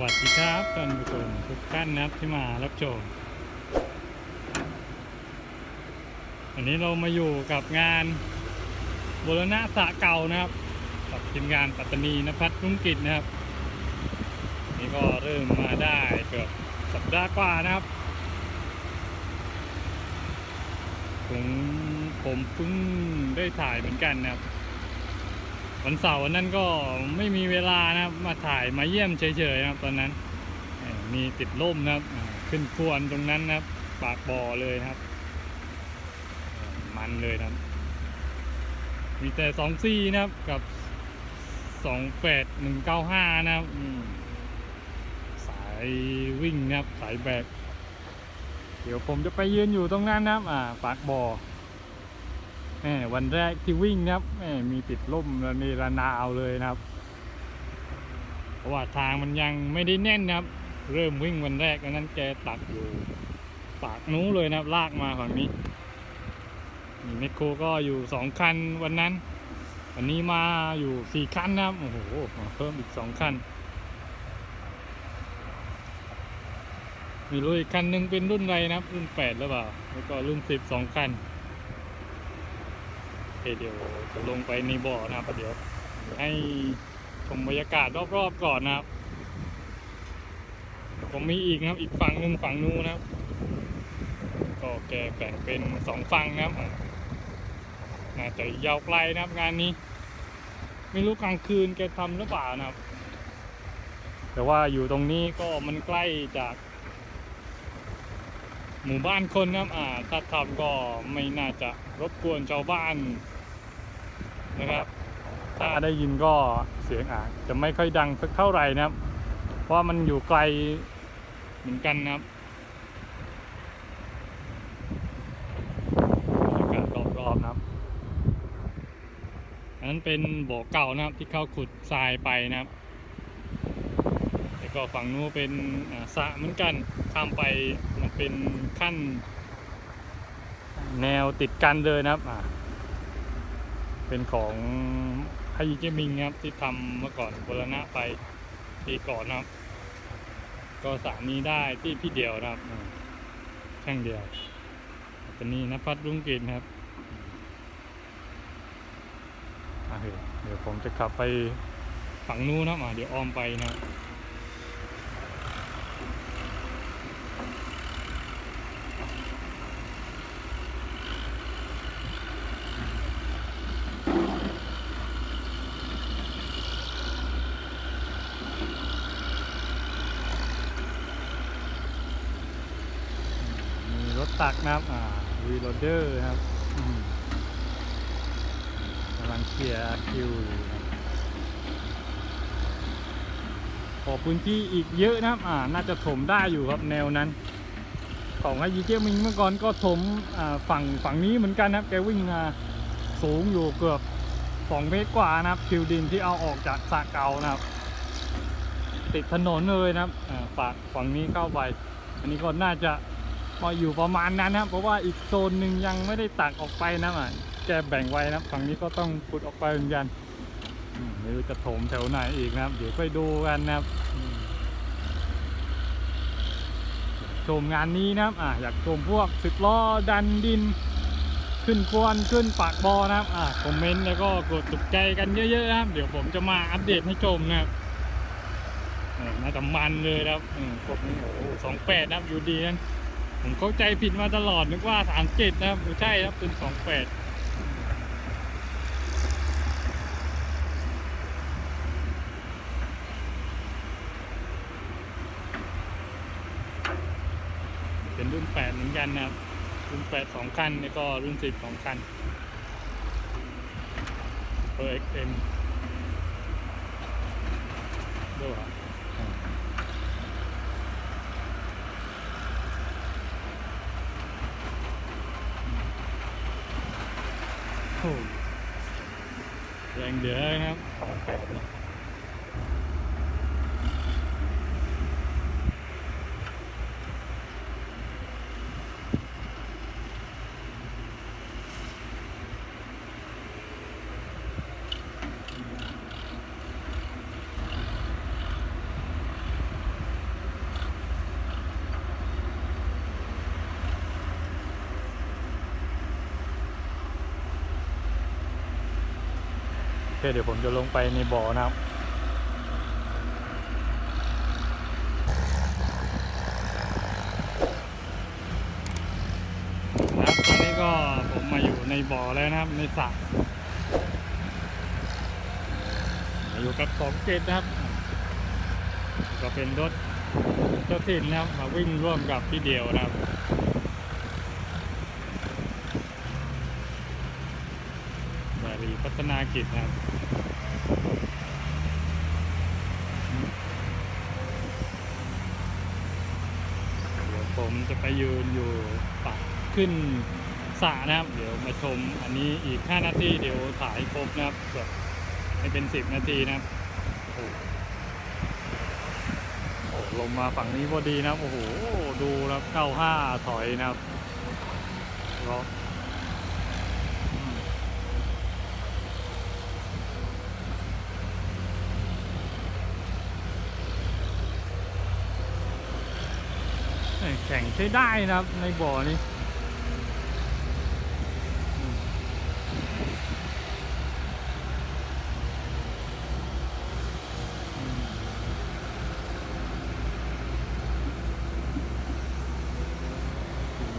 วัสดีครับท่านผู้ชมทุกท่านนะครับที่มารับชมวันนี้เรามาอยู่กับงานบรณะสระเก่านะครับ กับทีมงานปัตตานีนภัทรรุ่งกิจนะครับ นี่ก็เริ่มมาได้เกือบสัปดาห์กว่านะครับผมผมเพิ่งได้ถ่ายเหมือนกันนะครับ วันเสาร์นั้นก็ไม่มีเวลานะครับ มาถ่ายมาเยี่ยมเฉยๆนะครับ ตอนนั้นมีติดล่มนะครับ ขึ้นควรตรงนั้นนะครับ ปากบ่อเลยครับ มันเลยนะครับ มีแต่สองซี่นะครับกับสองแปดหนึ่งเก้าห้านะครับสายวิ่งนะครับ สายแบกเดี๋ยวผมจะไปยืนอยู่ตรงนั้นนะครับ อ่า ปากบ่อ วันแรกที่วิ่งนะครับมีติดล่มระเนระนาวเลยนะครับ เพราะว่าทางมันยังไม่ได้แน่นนะครับ เริ่มวิ่งวันแรกอันนั้นแกตักอยู่ปากนู้นเลยนะครับ ลากมาฝั่งนี้มีเมคโครก็อยู่สองคันวันนั้น วันนี้มาอยู่สี่คันนะครับ โอ้โหเพิ่มอีกสองคันมีรถอีกคันหนึงเป็นรุ่นอะไรนะครับ รุ่นแปดหรือเปล่า แล้วก็รุ่นสิบสองคัน เคเดี๋ยวจะลงไปในบ่อนะครับเดี๋ยวให้ชมบรรยากาศรอบๆก่อนนะครับ ผมมีอีกนะครับ อีกฝั่งหนึ่งฝั่งนู้นนะครับ ก็แกแบ่งเป็นสองฝั่งนะครับน่าจะยาวไกลนะครับงานนี้ ไม่รู้กลางคืนแกทำหรือเปล่านะครับ แต่ว่าอยู่ตรงนี้ก็มันใกล้จาก หมู่บ้านคนนะครับอ่าถ้าทำก็ไม่น่าจะรบกวนชาวบ้าน นะครับ ถ้าได้ยินก็เสียงอาจจะไม่ค่อยดังสักเท่าไหร่นะครับ เพราะว่ามันอยู่ไกลเหมือนกันนะครับบรรยากาศรอบๆนะครับอันนั้นเป็นบ่อเก่านะครับที่เขาขุดทรายไปนะครับแล้วก็ฝั่งนู้นเป็นอ่าสระเหมือนกันข้ามไปมันเป็นขั้น แนวติดกันเลยนะครับอ่า เป็นของไฮเจมิงครับที่ทำเมื่อก่อนบรณะไปปีก่อนนะครับ ก็สระนี้ได้ที่พี่เดียวนะครับช่างเดียวตอนนี้นภัทรรุ่งกินครับเดี๋ยวผมจะขับไปฝั่งนู้นนะครับอ่าเดี๋ยวอ้อมไปนะ ตักนะครับ อ่าวีโรเดอร์ครับกำลังเคลียร์คิวอยู่นะครับขอพื้นที่อีกเยอะนะครับ อ่า น่าจะถมได้อยู่ครับแนวนั้น ของไอยีเกียมิงเมื่อก่อนก็ถมอ่าฝั่งฝั่งนี้เหมือนกันนะครับ แกวิ่งมาสูงอยู่เกือบสองเมตรกว่านะครับคิวดินที่เอาออกจากสระเก่านะครับ ติดถนนเลยนะครับ อ่า ฝากฝั่งนี้เข้าไป อันนี้ก็น่าจะ พออยู่ประมาณนั้นนะครับเพราะว่าอีกโซนหนึ่งยังไม่ได้ตักออกไปนะอะแกแบ่งไว้นะฝั่งนี้ก็ต้องขุดออกไปเหมือนกันไม่รู้จะโถมแถวไหนอีกนะครับ เดี๋ยวค่อยดูกันนะครับอืมชมงานนี้นะครับอะอยากชมพวกสิบล้อดันดิน ขึ้นควนขึ้นปากบอนะครับอะคอมเมนต์แล้วก็กดถูกใจกันเยอะๆนะครับ เดี๋ยวผมจะมาอัปเดตให้ชมนะครับน่าจะมันเลยครับอืมพวกนี้โอ้สองแปดนะครับอยู่ดีนั่น ผมเข้าใจผิดมาตลอดนึกว่าสามเจ็ดนะครับไม่ใช่ครับเป็นสองแปดเป็นรุ่นแปดเหมือนกันนะครับ รุ่นแปดสองคันแล้วก็รุ่นสิบสองคันเออเอ็กเอ็มด้วยเหรออ่า โอ้โห แรงเดือดนะครับ เคเดี๋ยวผมจะลงไปในบ่อนะครับครับตอนนี้ก็ผมมาอยู่ในบ่อแล้วนะครับ ในสระมาอยู่กับสองเกตนะครับ ก็เป็นรถเจ้าถิ่นนะครับมาวิ่งร่วมกับพี่เดียวนะครับ บารี พัฒนากิจนะครับเดี๋ยวผมจะไปยืนอยู่ปักขึ้นสระนะครับ เดี๋ยวมาชมอันนี้อีก 5 นาทีเดี๋ยวถ่ายครบนะครับเกือบให้เป็น 10 นาทีนะครับโอ้โหโอ้ลงมาฝั่งนี้พอดีนะครับ โอ้โห ดูแล้ว95 ถอยนะครับล็อกอืมเอ้ย แข่งใช้ได้นะครับ ในบ่อนี้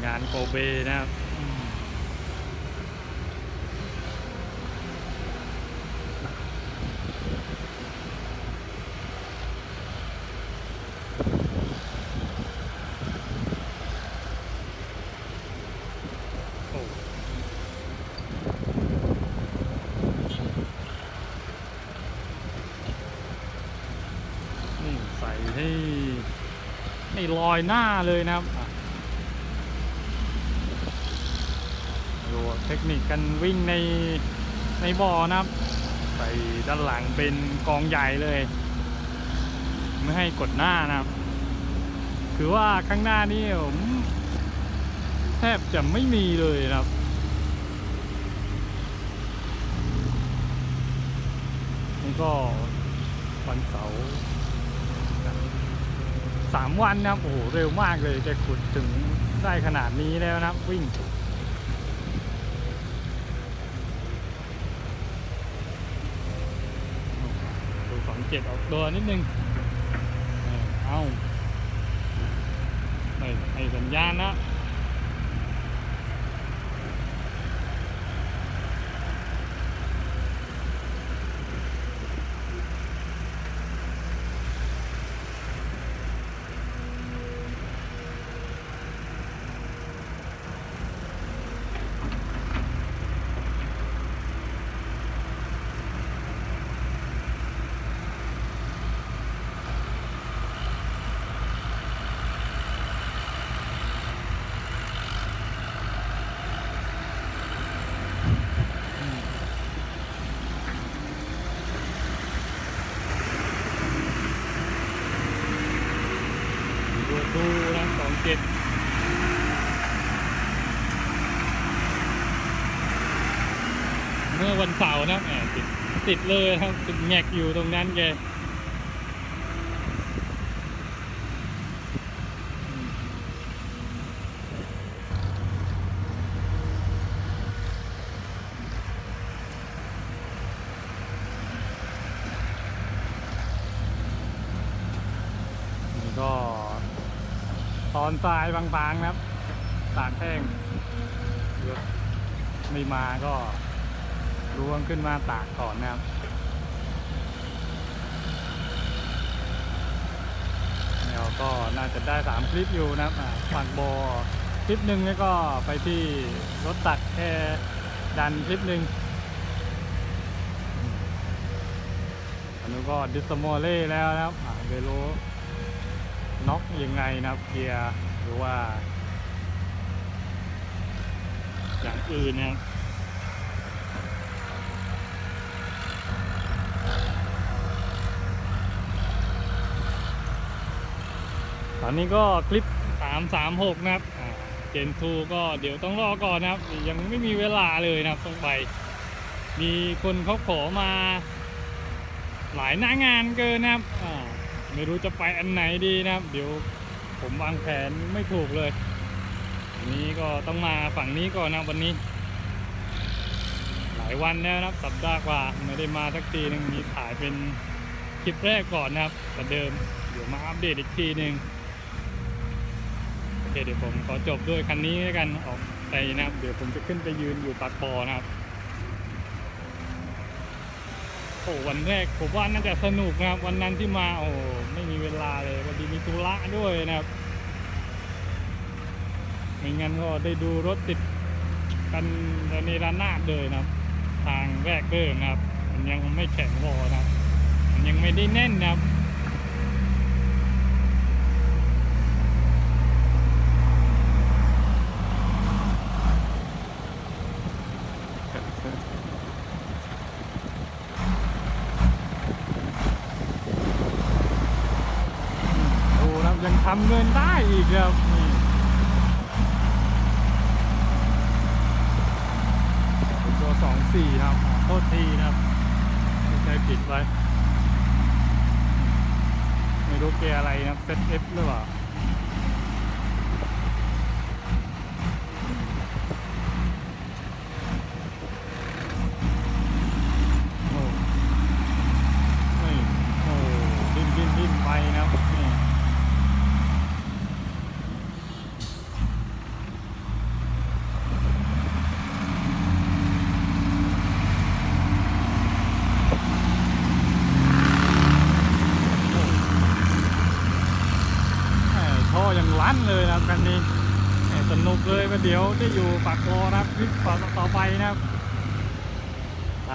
งานโกเบนะครับอืมโอ้นี่ใส่ให้ให้ ลอยหน้าเลยนะครับอะดูเทคนิคการวิ่งในในบ่อนะครับใส่ด้านหลังเป็นกองใหญ่เลย ไม่ให้กดหน้านะครับ คือว่าข้างหน้านี่ผมแทบจะไม่มีเลยนะครับนี่ก็วันเสาร์ สามวันนะครับ โอ้โห เร็วมากเลยจะขุดถึงได้ขนาดนี้แล้วนะครับ วิ่งดูสองเจ็ดออกตัวนิดนึง เอ้าไม่ให้สัญญาณนะ ดูดูนะสองเจ็ด เสานะแหมติดติดเลยครับติดแงกอยู่ตรงนั้นแกนี่ก็ตอนทรายบางๆนะครับ ตากแห้งไม่มาก็ รวงขึ้นมาตากก่อนนะครับเราก็น่าจะได้สามคลิปอยู่นะครับฝั่งโบอคลิปหนึ่งแล้วก็ไปที่รถตักแค่ดันคลิปหนึ่งอันนี้ก็ดิสโมเล่แล้วนะครับอ่าเวโรน็อกยังไงนะครับเกียร์หรือว่า อย่างอื่นนะครับ อนนี้ก็คลิป 336 นะครับเจนทูก็เดี๋ยวต้องรอก่อนนะครับ ยังไม่มีเวลาเลยนะครับต้องไป มีคนเขาขอมา หลายหน้างานเกินนะครับไม่รู้จะไปอันไหนดีนะครับ เดี๋ยวผมวางแผนไม่ถูกเลยนี้ก็ต้องมาฝั่งนี้ก่อนนะวันนี้ หลายวันแล้วนะครับ สัปดาห์กว่าไม่ได้มาสักทีหนึงมีถ่ายเป็นคลิปแรกก่อนนะครับแต่เดิมเดี๋ยวมาอัปเดตอีกทีหนึ่ง เคเดี๋ยวผมขอจบด้วยคันนี้แล้วกันออกไปนะครับ เดี๋ยวผมจะขึ้นไปยืนอยู่ปากบ่อนะครับโอ้วันแรกผมว่าน่าจะสนุกนะครับ วันนั้นที่มาโอ้ไม่มีเวลาเลยวันดีมีธุระด้วยนะครับไม่งั้นก็ได้ดูรถติดกันระเนระนาดเลยนะครับ ทางแรกเริ่มนะครับ มันยังไม่แข็งพอนะครับ มันยังไม่ได้แน่นนะครับ ดูนะครับยัง ทำเงินได้อีกครับตัวสองสี่ครับโทษทีนะครับใจผิดไว้ไม่รู้เกียร์อะไรนะเซตเอฟหรือเปล่าโอ้ไม่โอ้ดิ้นดิ้นดิ้นไปนะครับนี่ แหม่ท่อยังลั่นเลยนะครับกันนี้แหม่สนุก เดี๋ยวจะอยู่ปากคอนะครับคลิปต่อไปนะครับ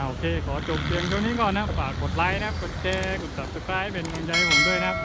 โอเคขอจบเพียงเท่านี้ก่อนนะฝากกดไลค์นะครับกดแชร์กด subscribe เป็นกำลังใจให้ผมด้วยนะครับ